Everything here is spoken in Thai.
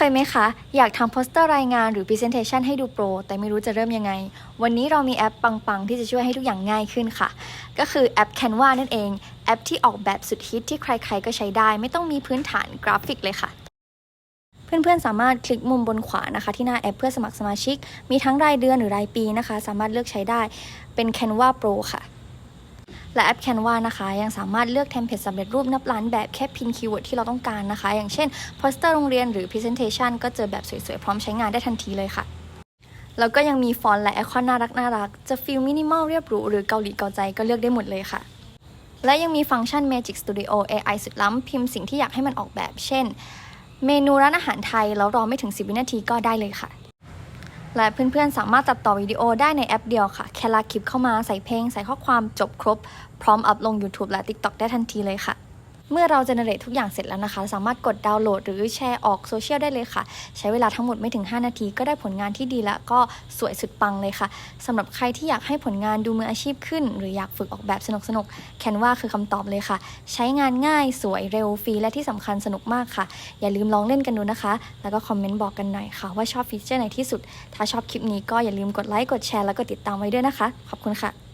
เคยไหมคะ อยากทำโปสเตอร์รายงานหรือ Presentation ให้ดูโปร แต่ไม่รู้จะเริ่มยังไง วันนี้เรามีแอปปัง ๆ ที่จะช่วยให้ทุกอย่างง่ายขึ้นค่ะ ก็คือแอป Canva นั่นเอง แอปที่ออกแบบสุดฮิตที่ใคร ๆ ก็ใช้ได้ ไม่ต้องมีพื้นฐานกราฟิกเลยค่ะ เพื่อนๆ สามารถคลิกมุมบนขวานะคะ ที่หน้าแอปเพื่อสมัครสมาชิก มีทั้งรายเดือนหรือรายปีนะคะ สามารถเลือกใช้ได้เป็น Canva Pro ค่ะ และแอป Canva นะคะ ยังสามารถเลือกเทมเพลตสำเร็จรูปนับล้านแบบแค่พินคีย์เวิร์ดที่เราต้องการนะคะ อย่างเช่นโปสเตอร์โรงเรียนหรือ Presentation ก็เจอแบบสวยๆ พร้อมใช้งานได้ทันทีเลยค่ะแล้วก็ยังมีฟอนต์และไอคอนน่ารักน่ารัก จะฟิลมินิมอลเรียบหรูหรือเกาหลีเกาใจก็เลือกได้หมดเลยค่ะ และยังมีฟังก์ชัน Magic Studio AI สุดล้ำพิมพ์สิ่งที่อยากให้มันออกแบบ เช่น เมนูร้านอาหารไทยแล้วรอไม่ถึง 10 วินาทีก็ได้เลยค่ะ และเพื่อนๆ สามารถตัดต่อวิดีโอได้ในแอปเดียวค่ะ แค่ลากคลิปเข้ามาใส่เพลง ใส่ข้อความจบครบ พร้อมอัพลง YouTube และ TikTok ได้ทันทีเลยค่ะ เมื่อเราเจเนเรตทุกอย่างเสร็จแล้วนะคะ สามารถกดดาวน์โหลดหรือแชร์ออกโซเชียลได้เลยค่ะ ใช้เวลาทั้งหมดไม่ถึง 5 นาทีก็ได้ผลงานที่ดีและก็สวยสุดปังเลยค่ะสำหรับใครที่อยากให้ผลงานดูมืออาชีพขึ้น หรืออยากฝึกออกแบบสนุกๆแคนวาคือคำตอบเลยค่ะ ใช้งานง่ายสวยเร็วฟรีและที่สำคัญสนุกมากค่ะ อย่าลืมลองเล่นกันดูนะคะ แล้วก็คอมเมนต์บอกกันหน่อยค่ะ ว่าชอบฟีเจอร์ไหนที่สุด ถ้าชอบคลิปนี้ก็อย่าลืมกดไลค์กดแชร์แล้วก็ติดตามไว้ด้วยนะคะ ขอบคุณค่ะ